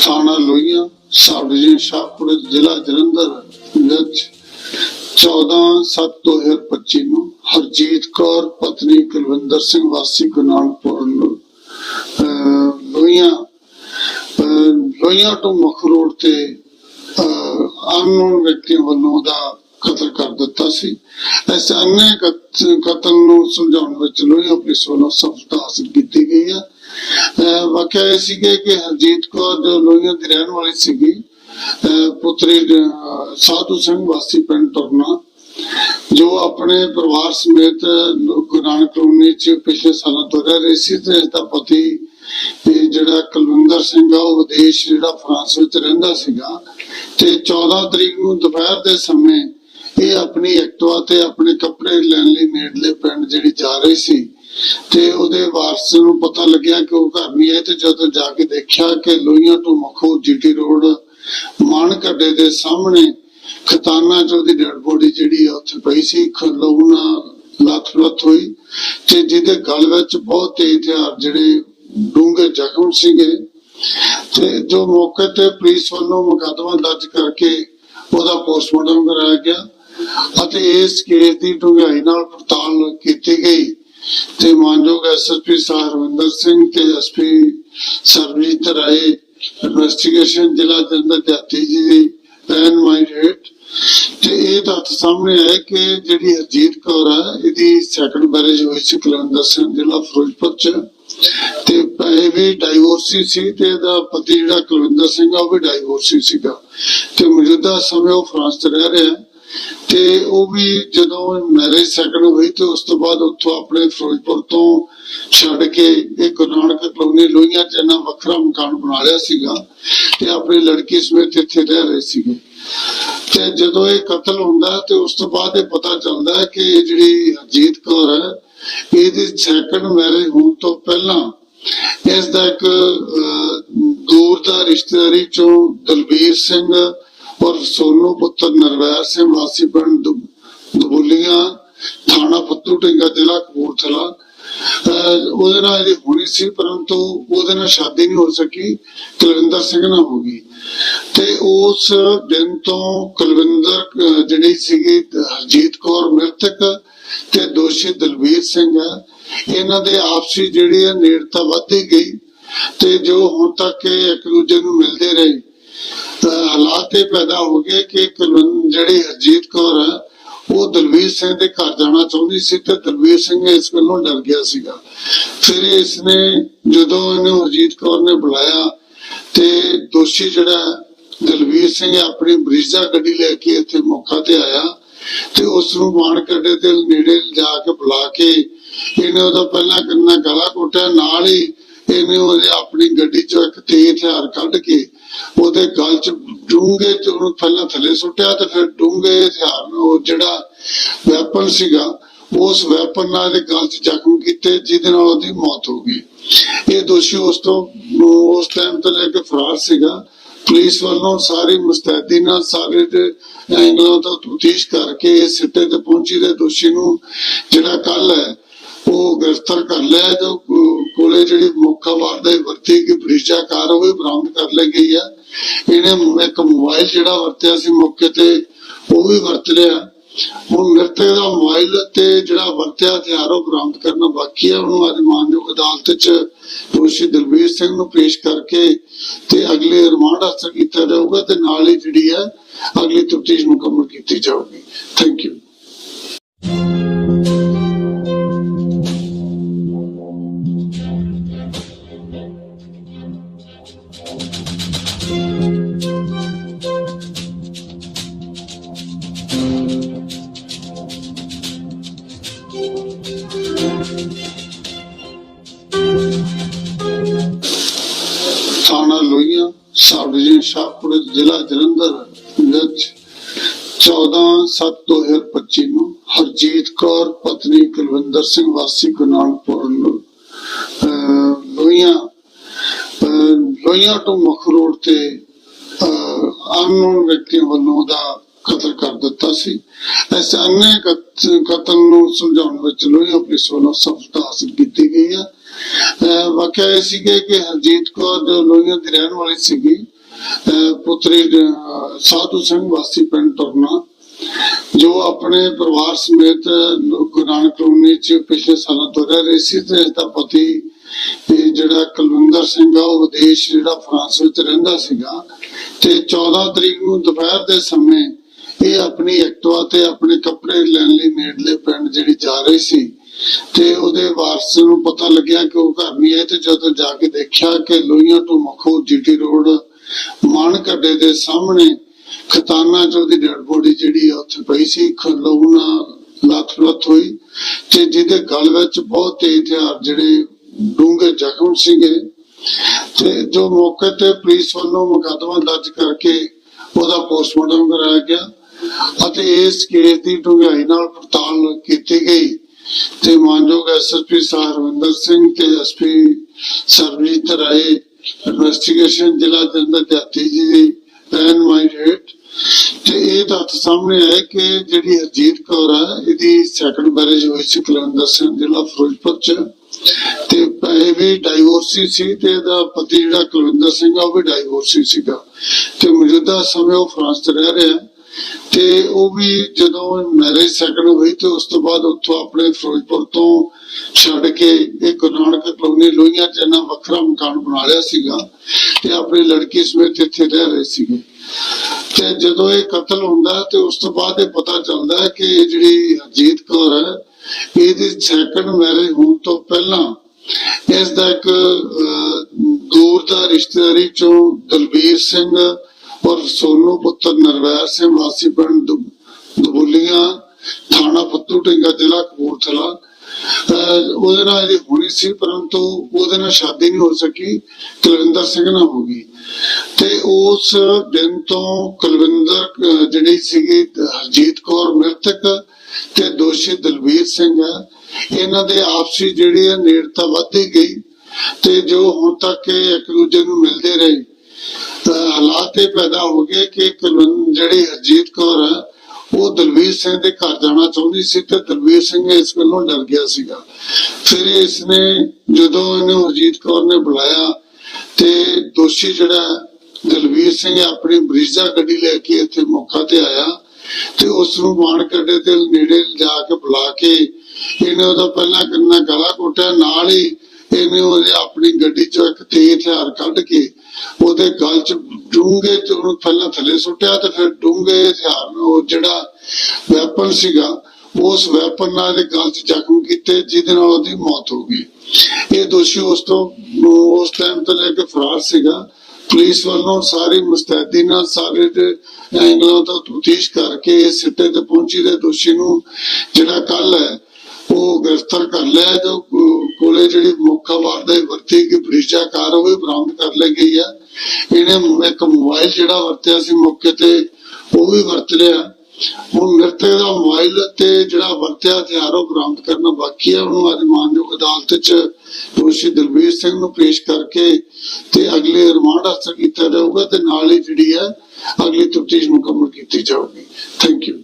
ਥਾਣਾ Lohian sub division Shahpur, ਜ਼ਿਲ੍ਹਾ ਜਲੰਧਰ ਵਿੱਚ 14/7/2025 ਨੂੰ ਹਰਜੀਤ ਕੌਰ, ਪਤਨੀ ਕੁਲਵਿੰਦਰ ਸਿੰਘ, ਵਾਸੀ ਗੁਨਾਨਪੁਰ ਨੂੰ ਲੋਹੀਆਂ ਲੋਹੀਆਂ ਤੋਂ ਮੁੱਖ ਰੋਡ ਤੇ ਅਨਨੋਨ ਵਿਅਕਤੀਆਂ ਵੱਲੋਂ ਉਹਦਾ ਕਤਲ ਕਰ ਦਿੱਤਾ ਸੀ। ਇਸ ਅੰਨੇ ਕਤਲ ਨੂੰ ਸੁਲਝਾਉਣ ਵਿੱਚ ਲੋਹੀਆਂ ਪੁਲਿਸ ਵੱਲੋਂ ਸਫਲਤਾ ਹਾਸਲ ਕੀਤੀ ਗਈ ਹੈ ਅਹ ਵਾਕਿਆ ਇਹ ਸੀਗੇ ਕਿ ਹਰਜੀਤ ਕੌਰ ਜੋ ਲੋਹੀਆਂ ਦੀ ਰਹਿਣ ਵਾਲੀ ਸੀਗੀ ਪੁੱਤਰੀ ਸਾਧੂ ਸਿੰਘ ਵਾਸੀ ਪਿੰਡ ਤੁਰਨਾ, ਜੋ ਆਪਣੇ ਪਰਿਵਾਰ ਸਮੇਤ ਗੁਰੂ ਕਲੋਨੀ ਚ ਪਿਛਲੇ ਸਾਲਾਂ ਤੋਂ ਰਹਿ ਰਹੀ ਸੀ ਤੇ ਇਸ ਦਾ ਪਤੀ ਇਹ ਜਿਹੜਾ ਕੁਲਵਿੰਦਰ ਸਿੰਘ ਆ, ਉਹ ਵਿਦੇਸ਼ ਜਿਹੜਾ ਫਰਾਂਸ ਵਿੱਚ ਰਹਿੰਦਾ ਸੀਗਾ। ਤੇ 14 ਤਰੀਕ ਨੂੰ ਦੁਪਹਿਰ ਦੇ ਸਮੇਂ ਇਹ ਆਪਣੀ ਐਕਟਵਾ ਤੇ ਆਪਣੇ ਕੱਪੜੇ ਲੈਣ ਲਈ ਨੇੜਲੇ ਪਿੰਡ ਜਿਹੜੀ ਜਾ ਰਹੀ ਸੀ ਤੇ ਉਹਦੇ ਵਾਰਸ ਨੂੰ ਪਤਾ ਲੱਗਿਆ ਕਿ ਉਹ ਘਰ ਨਹੀਂ ਹੈ ਤੇ ਜਦੋਂ ਜਾ ਕੇ ਦੇਖਿਆ ਕਿ ਲੋਹੀਆਂ ਤੋਂ ਮਖੋ ਜੀਟੀ ਰੋਡ ਮਾਨ ਕੱਡੇ ਦੇ ਸਾਹਮਣੇ ਖਤਾਨਾ ਚ ਉਹਦੀ ਡੈਡ ਬੋਡੀ ਜਿਹੜੀ ਆ ਉੱਥੇ ਪਈ ਸੀ, ਖਲੋਣਾ ਲੱਥ ਲੱਥ ਹੋਈ ਤੇ ਜਿਹਦੇ ਗਲ ਵਿੱਚ ਬਹੁਤ ਤੇਜ਼ ਹਥਿਆਰ ਜਿਹੜੇ ਡੂੰਘੇ ਜ਼ਖਮ ਸੀਗੇ ਤੇ ਜੋ ਮੌਕੇ ਤੇ ਪੁਲਿਸ ਵੱਲੋਂ ਮੁਕਦਮਾ ਦਰਜ ਕਰਕੇ ਉਹਦਾ ਪੋਸਟਮਾਰਟਮ ਕਰਾਇਆ ਗਿਆ। ਅਤੇ ਇਸ ਕੇਸ ਦੀ ਡੂੰਘਾਈ ਨਾਲ ਪੜਤਾਲ ਕੀਤੀ ਗਈ ਤੇ ਮਾਨਯੋਗ ਐਸਐਸਪੀ ਹਰਵਿੰਦਰ ਸਿੰਘ ਤੇ ਐਸਪੀ ਸਰਬਜੀਤ ਰਾਏ ਇਨਵੈਸਟੀਗੇਸ਼ਨ ਜ਼ਿਲ੍ਹਾ ਜਲੰਧਰ ਜਾਤੀ ਜੀ ਦੀ ਪੈਨ ਮਾਈਂਡ ਤੇ ਇਹ ਤੱਥ ਸਾਹਮਣੇ ਆਇਆ ਕਿ ਜਿਹੜੀ ਹਰਜੀਤ ਕੌਰ ਹੈ ਇਹਦੀ ਸੈਕੰਡ ਮੈਰਿਜ ਹੋਈ ਸੀ ਕੁਲਵਿੰਦਰ ਸਿੰਘ ਜ਼ਿਲ੍ਹਾ ਫਿਰੋਜ਼ਪੁਰ ਚ ਤੇ ਇਹ ਵੀ ਡਾਈਵੋਰਸੀ ਸੀ ਤੇ ਇਹਦਾ ਪਤੀ ਜਿਹੜਾ ਕੁਲਵਿੰਦਰ ਸਿੰਘ ਆ, ਉਹ ਵੀ ਡਾਈਵੋਰਸੀ ਸੀਗਾ ਤੇ ਮੌਜੂਦਾ ਸਮੇਂ ਉਹ ਫਰਾਂਸ ਚ ਰਹਿ ਰਿਹਾ। ਹੈ ਤੇ ਉਹ ਵੀ ਜਦੋਂ ਮੈਰਿਜ ਸੈਕੰਡ ਹੋਈ ਤੇ ਉਸ ਤੋਂ ਬਾਅਦ ਉੱਥੋਂ ਆਪਣੇ ਫਿਰੋਜ਼ਪੁਰ ਤੋਂ ਛੱਡ ਕੇ ਇਹ ਗੁਰੂ ਨਾਨਕ ਕਲੋਨੀ ਲੋਹੀਆਂ ਚ ਇਹਨਾਂ ਵੱਖਰਾ ਮਕਾਨ ਬਣਾ ਲਿਆ ਸੀਗਾ ਤੇ ਆਪਣੀ ਲੜਕੀ ਸਮੇਤ ਇੱਥੇ ਰਹਿ ਰਹੇ ਸੀਗੇ। ਤੇ ਜਦੋਂ ਇਹ ਕਤਲ ਹੁੰਦਾ ਤੇ ਉਸ ਤੋਂ ਬਾਅਦ ਇਹ ਪਤਾ ਚੱਲਦਾ ਹੈ ਕਿ ਇਹ ਜਿਹੜੀ ਹਰਜੀਤ ਕੌਰ ਹੈ, ਇਹਦੀ ਸੈਕੰਡ ਮੈਰਿਜ ਹੋਣ ਤੋਂ ਪਹਿਲਾਂ ਇਸ ਦਾ ਇੱਕ ਦੂਰ ਦਾ ਰਿਸ਼ਤੇਦਾਰੀ ਚੋਂ ਦਲਬੀਰ ਸਿੰਘ ਔਰ ਸੋਨੂ ਪੁੱਤਰ ਨਰਵੈਰ ਸਿੰਘ ਵਾਸੀ ਪਿੰਡ ਦੁ- ਥਾਣਾ ਫੱਤੂ ਢਿੰਗਾ ਜ਼ਿਲ੍ਹਾ ਕਪੂਰਥਲਾ। ਉਹਦੇ ਨਾਲ ਇਹਦੀ ਹੋਣੀ ਸੀ ਪਰੰਤੂ ਉਹਦੇ ਨਾਲ ਸ਼ਾਦੀ ਨਹੀਂ ਹੋ ਸਕੀ ਕੁਲਵਿੰਦਰ ਸਿੰਘ ਨਾਲ ਹੋ ਗਈ। ਤੇ ਉਸ ਦਿਨ ਤੋਂ ਕੁਲਵਿੰਦਰ ਅਹ, ਜਿਹੜੀ ਸੀਗੀ ਹਰਜੀਤ ਕੌਰ ਮ੍ਰਿਤਕ ਤੇ ਦੋਸ਼ੀ ਦਲਵੀਰ ਸਿੰਘ ਹੈ। ਇਹਨਾਂ ਦੇ ਆਪਸੀ ਜਿਹੜੀ ਹੈ ਨੇੜਤਾ ਵੱਧਦੀ ਗਈ ਤੇ ਜੋ ਹੁਣ ਤੱਕ ਇਹ ਇੱਕ ਦੂਜੇ ਨੂੰ ਮਿਲਦੇ ਰਹੇ ਹਾਲਾਤ ਇਹ ਪੈਦਾ ਹੋ ਗਏ ਕਿ ਕੁਲਵਿੰਦਰ ਜਿਹੜੀ ਹਰਜੀਤ ਕੌਰ ਹੈ ਉਹ ਦਲਵੀਰ ਸਿੰਘ ਦੇ ਘਰ ਜਾਣਾ ਚਾਹੁੰਦੀ ਸੀ ਤੇ ਦਲਵੀਰ ਸਿੰਘ ਇਸ ਗੱਲੋਂ ਡਰ ਗਿਆ ਸੀਗਾ। ਫਿਰ ਇਸਨੇ ਜਦੋਂ ਇਹਨੂੰ ਹਰਜੀਤ ਕੌਰ ਨੇ ਬੁਲਾਇਆ ਤੇ ਦੋਸ਼ੀ ਜਿਹੜਾ ਦਲਵੀਰ ਸਿੰਘ ਆਪਣੀ ਬਰੀਜ਼ਾ ਗੱਡੀ ਲੈ ਕੇ ਇੱਥੇ ਮੌਕਾ ਤੇ ਆਇਆ ਤੇ ਉਸ ਨੂੰ ਮਾਣ ਕੱਢੇ ਤੇ ਨੇੜੇ ਜਾ ਕੇ ਬੁਲਾ ਕੇ ਇਹਨੇ ਉਹਦਾ ਪਹਿਲਾਂ ਕਿੰਨਾ ਗਲਾ ਘੁੱਟਿਆ, ਨਾਲ ਹੀ ਇਹਨੇ ਉਹਦੇ ਆਪਣੀ ਗੱਡੀ ਚੋਂ ਇੱਕ ਤੇਜ਼ ਹਥਿਆਰ ਕੱਢ ਕੇ ਉਹਦੇ ਗਲ ਚ ਡੂੰਘੇ ਚ ਉਹਨੂੰ ਪਹਿਲਾਂ ਥੱਲੇ ਸੁੱਟਿਆ ਤੇ ਫਿਰ ਡੂੰਘੇ ਹਥਿਆਰ ਨਾਲ ਉਹ ਜਿਹੜਾ ਵੈਪਨ ਸੀਗਾ, ਉਸ ਵੈਪਨ ਨਾਲ ਇਹਦੇ ਗਲ ਚ ਜ਼ਖਮ ਕੀਤੇ, ਜਿਹਦੇ ਨਾਲ ਉਹਦੀ ਮੌਤ ਹੋ ਗਈ। ਇਹ ਦੋਸ਼ੀ ਉਸ ਤੋਂ, ਉਸ ਟਾਈਮ ਤੋਂ ਲੈ ਕੇ ਫਰਾਰ ਸੀਗਾ। ਪੁਲਿਸ ਵੱਲੋਂ ਸਾਰੀ ਮੁਸਤੈਦੀ ਨਾਲ ਸਾਰੇ ਦੇ ਐਂਗਲਾਂ ਤੋਂ ਤਫਤੀਸ਼ ਕਰਕੇ ਇਸ ਸਿੱਟੇ ਤੇ ਪਹੁੰਚੀ ਦੇ ਦੋਸ਼ੀ ਨੂੰ ਜਿਹੜਾ ਕੱਲ ਹੈ ਉਹ ਗ੍ਰਿਫਤਾਰ ਕਰ ਲਿਆ ਹੈ ਜੋ ਕੋਲੇ ਜਿਹੜੀ ਮੌਕਾ ਵਾਰਦਾ ਵਰਤੀ ਕਿ ਬਰੀਜਾ ਕਾਰ ਉਹ ਬਰਾਮਦ ਕਰ ਲਈ ਗਈ ਹੈ ਇਹਨੇ ਇੱਕ ਮੋਬਾਈਲ ਜਿਹੜਾ ਵਰਤਿਆ ਸੀ ਮੌਕੇ ਤੇ, ਉਹ ਵੀ ਵਰਤ ਲਿਆ। ਹੁਣ ਮ੍ਰਿਤਕ ਦਾ ਮੋਬਾਈਲ ਤੇ ਜਿਹੜਾ ਵਰਤਿਆ ਹਥਿਆਰ, ਉਹ ਬਰਾਮਦ ਕਰਨਾ ਬਾਕੀ ਹੈ ਉਹਨੂੰ ਅੱਜ ਮਾਨਯੋਗ ਅਦਾਲਤ 'ਚ ਦੋਸ਼ੀ ਦਲਬੀਰ ਸਿੰਘ ਨੂੰ ਪੇਸ਼ ਕਰਕੇ ਤੇ ਅਗਲੇ ਰਿਮਾਂਡ ਹਾਸਲ ਕੀਤਾ ਜਾਊਗਾ ਤੇ ਨਾਲ ਹੀ ਜਿਹੜੀ ਹੈ ਅਗਲੀ ਤਫਤੀਸ਼ ਮੁਕੰਮਲ ਕੀਤੀ ਜਾਊਗੀ। ਥੈਂਕ ਯੂ ਥਾਣਾ ਲੋਹੀਆਂ ਸਬ ਡਿਵੀਜ਼ਨ ਸ਼ਾਹਪੁਰ, ਜ਼ਿਲ੍ਹਾ ਜਲੰਧਰ ਵਿੱਚ 14/7/2025 ਨੂੰ ਹਰਜੀਤ ਕੌਰ, ਪਤਨੀ ਕੁਲਵਿੰਦਰ ਸਿੰਘ, ਵਾਸੀ ਗੁਨਾਨਪੁਰ ਨੂੰ ਲੋਹੀਆਂ ਲੋਹੀਆਂ ਤੋਂ ਮੁੱਖ ਰੋਡ ਤੇ ਅਨਨੋਨ ਵਿਅਕਤੀਆਂ ਵੱਲੋਂ ਉਹਦਾ ਕਤਲ ਕਰ ਦਿੱਤਾ ਸੀ। ਇਸ ਅੰਨੇ ਕਤਲ ਨੂੰ ਸੁਲਝਾਉਣ ਵਿੱਚ ਲੋਹੀਆਂ ਪੁਲਿਸ ਵੱਲੋਂ ਸਫਲਤਾ ਹਾਸਲ ਕੀਤੀ ਗਈ ਹੈ ਵਾਕਿਆ ਇਹ ਸੀਗਾ ਕਿ ਹਰਜੀਤ ਕੌਰ ਜੋ ਲੋਹੀਆਂ ਦੀ ਰਹਿਣ ਵਾਲੀ ਸੀਗੀ ਪੁੱਤਰੀ ਸਾਧੂ ਸਿੰਘ ਵਾਸੀ ਪਿੰਡ ਟੁਰਨਾ ਜੋ ਆਪਣੇ ਪਰਿਵਾਰ ਸਮੇਤ ਗੁਰੂ ਨਾਨਕ ਕਲੋਨੀ ਚ ਪਿਛਲੇ ਸਾਲਾਂ ਤੋਂ ਰਹਿ ਰਹੀ ਸੀ ਤੇ ਇਸ ਦਾ ਪਤੀ ਇਹ ਜਿਹੜਾ ਕੁਲਵਿੰਦਰ ਸਿੰਘ ਆ, ਉਹ ਵਿਦੇਸ਼ ਜਿਹੜਾ ਫਰਾਂਸ ਵਿੱਚ ਰਹਿੰਦਾ ਸੀਗਾ ਤੇ 14 ਤਰੀਕ ਨੂੰ ਦੁਪਹਿਰ ਦੇ ਸਮੇਂ ਇਹ ਆਪਣੀ ਐਕਟਵਾ ਤੇ ਆਪਣੇ ਕੱਪੜੇ ਲੈਣ ਲਈ ਨੇੜਲੇ ਪਿੰਡ ਜਿਹੜੀ ਜਾ ਰਹੀ ਸੀ ਤੇ ਉਹਦੇ ਵਾਰਸ ਨੂੰ ਪਤਾ ਲੱਗਿਆ ਕਿ ਉਹ ਘਰ ਨਹੀਂ ਹੈ ਤੇ ਜਦੋਂ ਜਾ ਕੇ ਦੇਖਿਆ ਕਿ ਲੋਹੀਆਂ ਤੋਂ ਮਖੋ ਜੀਟੀ ਰੋਡ ਮਾਨ ਦੇ ਸਾਹਮਣੇ ਖਤਾਨਾ ਚ ਉਹਦੀ ਡੈਡ ਬੋਡੀ ਜਿਹੜੀ ਉੱਥੇ ਪਈ ਸੀ ਖਲੋਣਾ ਲੱਤ ਲੱਤ ਹੋਈ ਤੇ ਜਿਹਦੇ ਗਲ ਵਿੱਚ ਬਹੁਤ ਤੇਜ਼ ਹਥਿਆਰ ਜਿਹੜੇ ਡੂੰਘੇ ਜ਼ਖਮ ਸੀਗੇ ਤੇ ਜੋ ਮੌਕੇ ਤੇ ਪੁਲਿਸ ਵੱਲੋਂ ਮੁਕਦਮਾ ਦਰਜ ਕਰਕੇ ਉਹਦਾ ਪੋਸਟਮਾਰਟਮ ਕਰਾਇਆ ਗਿਆ। ਅਤੇ ਇਸ ਕੇਸ ਦੀ ਡੂੰਘਾਈ ਨਾਲ ਪੜਤਾਲ ਕੀਤੀ ਗਈ। ਤੇ ਮਾਨਯੋਗ ਐਸਐਸਪੀ ਸਾਹਿਬ ਸਿੰਘ ਤੇ ਐਸਪੀ ਸਰਬਜੀਤ ਰਾਏ ਇਨਵੈਸਟੀਗੇਸ਼ਨ ਜ਼ਿਲ੍ਹਾ ਜਲੰਧਰ ਜਾਤੀ ਜੀ ਦੀ ਰਹਿਨਮਾਈ ਹੇਠ। ਤੇ ਇਹ ਤੱਥ ਸਾਹਮਣੇ ਆਇਆ ਕਿ ਜਿਹੜੀ ਹਰਜੀਤ ਕੌਰ ਹੈ ਇਹਦੀ ਸੈਕੰਡ ਮੈਰਿਜ ਹੋਈ ਸੀ ਕੁਲਵਿੰਦਰ ਸਿੰਘ ਜ਼ਿਲ੍ਹਾ ਫਿਰੋਜ਼ਪੁਰ ਚ। ਤੇ ਇਹ ਵੀ ਡਾਈਵੋਰਸੀ ਸੀ ਤੇ ਇਹਦਾ ਪਤੀ ਜਿਹੜਾ ਕੁਲਵਿੰਦਰ ਸਿੰਘ ਆ, ਉਹ ਵੀ ਡਾਈਵੋਰਸੀ ਸੀਗਾ। ਤੇ ਮੌਜੂਦਾ ਸਮੇਂ ਉਹ ਫਰਾਂਸ 'ਚ ਰਹਿ ਰਿਹਾ। ਹੈ ਤੇ ਉਹ ਵੀ ਜਦੋਂ ਮੈਰਿਜ ਸੈਕੰਡ ਹੋਈ ਤੇ ਉਸ ਤੋਂ ਬਾਅਦ ਉੱਥੋਂ ਆਪਣੇ ਫਿਰੋਜ਼ਪੁਰ ਤੋਂ ਛੱਡ ਕੇ ਇਹ ਗੁਰੂ ਨਾਨਕ ਕਲੋਨੀ ਲੋਹੀਆਂ ਚ ਇਹਨਾਂ ਵੱਖਰਾ ਮਕਾਨ ਬਣਾ ਲਿਆ ਸੀਗਾ ਤੇ ਆਪਣੀ ਲੜਕੀ ਸਮੇਤ ਇੱਥੇ ਰਹਿ ਰਹੇ ਸੀਗੇ। ਤੇ ਜਦੋਂ ਇਹ ਕਤਲ ਹੁੰਦਾ ਤੇ ਉਸ ਤੋਂ ਬਾਅਦ ਇਹ ਪਤਾ ਚੱਲਦਾ ਹੈ ਕਿ ਇਹ ਜਿਹੜੀ ਹਰਜੀਤ ਕੌਰ ਹੈ, ਇਹਦੀ ਸੈਕੰਡ ਮੈਰਿਜ ਹੋਣ ਤੋਂ ਪਹਿਲਾਂ ਇਸ ਦਾ ਇੱਕ ਦੂਰ ਦਾ ਰਿਸ਼ਤੇਦਾਰੀ ਚੋਂ ਦਲਬੀਰ ਸਿੰਘ ਔਰ ਸੋਨੂ ਪੁੱਤਰ ਨਰਵੈਰ ਸਿੰਘ ਵਾਸੀ ਪਿੰਡ ਦਬੁੱਲੀਆਂ, ਥਾਣਾ ਫੱਤੂ ਢਿੰਗਾ, ਜ਼ਿਲ੍ਹਾ ਕਪੂਰਥਲਾ। ਉਹਦੇ ਨਾਲ ਇਹਦੀ ਹੋਣੀ ਸੀ, ਪਰੰਤੂ ਉਹਦੇ ਨਾਲ ਸ਼ਾਦੀ ਨਹੀਂ ਹੋ ਸਕੀ, ਕੁਲਵਿੰਦਰ ਸਿੰਘ ਨਾਲ ਹੋ ਗਈ। ਤੇ ਉਸ ਦਿਨ ਤੋਂ ਕੁਲਵਿੰਦਰ ਜਿਹੜੀ ਸੀਗੀ, ਹਰਜੀਤ ਕੌਰ ਮ੍ਰਿਤਕ ਤੇ ਦੋਸ਼ੀ ਦਲਵੀਰ ਸਿੰਘ ਹੈ। ਇਹਨਾਂ ਦੇ ਆਪਸੀ ਜਿਹੜੀ ਹੈ ਨੇੜਤਾ ਵੱਧਦੀ ਗਈ ਤੇ ਜੋ ਹੁਣ ਤੱਕ ਇਹ ਇੱਕ ਦੂਜੇ ਨੂੰ ਮਿਲਦੇ ਰਹੇ। ਹਾਲਾਤ ਇਹ ਪੈਦਾ ਹੋ ਗਏ ਕਿ ਕੁਲਵਿੰ- ਜਿਹੜੀ ਹਰਜੀਤ ਕੌਰ ਹੈ ਉਹ ਦਲਵੀਰ ਸਿੰਘ ਦੇ ਘਰ ਜਾਣਾ ਚਾਹੁੰਦੀ ਸੀ ਤੇ ਦਲਵੀਰ ਸਿੰਘ ਇਸ ਗੱਲੋਂ ਡਰ ਗਿਆ ਸੀਗਾ। ਫਿਰ ਇਸਨੇ, ਜਦੋਂ ਇਹਨੂੰ ਹਰਜੀਤ ਕੌਰ ਨੇ ਬੁਲਾਇਆ ਤੇ ਦੋਸ਼ੀ ਜਿਹੜਾ ਦਲਵੀਰ ਸਿੰਘ ਆਪਣੀ ਬਰੀਜ਼ਾ ਗੱਡੀ ਲੈ ਕੇ ਇੱਥੇ ਮੌਕਾ ਤੇ ਆਇਆ ਤੇ ਉਸ ਨੂੰ ਮਾਣ ਕੱਢੇ ਤੇ ਨੇੜੇ ਜਾ ਕੇ ਬੁਲਾ ਕੇ ਇਹਨੇ ਉਹਦਾ ਪਹਿਲਾਂ ਕੰਨਾ ਗਲਾ ਘੋਟਿਆ, ਨਾਲ ਹੀ ਇਹਨੇ ਉਹਦੇ ਆਪਣੀ ਗੱਡੀ ਚੋਂ ਇੱਕ ਤੇਜ਼ ਹਥਿਆਰ ਕੱਢ ਕੇ ਉਹਦੇ ਗਲ ਚ ਡੂੰਘੇ ਤੇ ਉਹਨੂੰ ਪਹਿਲਾਂ ਥੱਲੇ ਸੁੱਟਿਆ ਤੇ ਫਿਰ ਡੂੰਘੇ ਹਥਿਆਰ ਨਾਲ ਉਹ ਜਿਹੜਾ ਵੈਪਨ ਸੀਗਾ, ਉਸ ਵੈਪਨ ਨਾਲ ਇਹਦੇ ਗਲ ਚ ਜ਼ਖਮ ਕੀਤੇ, ਜਿਹਦੇ ਨਾਲ ਉਹਦੀ ਮੌਤ ਹੋ ਗਈ। ਇਹ ਦੋਸ਼ੀ ਉਸ ਤੋਂ, ਉਸ ਟਾਈਮ ਤੋਂ ਲੈ ਕੇ ਫਰਾਰ ਸੀਗਾ। ਪੁਲਿਸ ਵੱਲੋਂ ਸਾਰੀ ਮੁਸਤੈਦੀ ਨਾਲ ਸਾਰੇ ਦੇ ਐਂਗਲਾਂ ਤੋਂ ਤਫਤੀਸ਼ ਕਰਕੇ ਇਸ ਸਿੱਟੇ ਤੇ ਪਹੁੰਚੀ ਦੇ ਦੋਸ਼ੀ ਨੂੰ ਜਿਹੜਾ ਕੱਲ ਹੈ ਉਹ ਗ੍ਰਿਫਤਾਰ ਕਰ ਲਿਆ ਜੋ ਕੋਲੇ ਜਿਹੜੀ ਮੁੱਖਾ ਵਾਰਦਾ ਵਰਤੀ ਕਿ ਬ੍ਰਿਜਾ ਉਹ ਵੀ ਬਰਾਮਦ ਕਰ ਲਈ ਗਈ ਹੈ। ਇਹਨੇ ਇੱਕ ਮੋਬਾਈਲ ਜਿਹੜਾ ਵਰਤਿਆ ਸੀ ਮੌਕੇ ਤੇ, ਉਹ ਵੀ ਵਰਤ ਲਿਆ। ਹੁਣ ਮ੍ਰਿਤਕ ਦਾ ਮੋਬਾਈਲ ਤੇ ਜਿਹੜਾ ਵਰਤਿਆ, ਹਥਿਆਰ ਉਹ ਬਰਾਮਦ ਕਰਨਾ ਬਾਕੀ ਹੈ। ਉਹਨੂੰ ਅੱਜ ਮਾਨਯੋਗ ਅਦਾਲਤ 'ਚ ਦੋਸ਼ੀ ਦਲਬੀਰ ਸਿੰਘ ਨੂੰ ਪੇਸ਼ ਕਰਕੇ ਤੇ ਅਗਲੇ ਰਿਮਾਂਡ ਹਾਸਲ ਕੀਤਾ ਜਾਊਗਾ ਤੇ ਨਾਲ ਹੀ ਜਿਹੜੀ ਹੈ, ਅਗਲੀ ਤਫਤੀਸ਼ ਮੁਕੰਮਲ ਕੀਤੀ ਜਾਊਗੀ। Thank you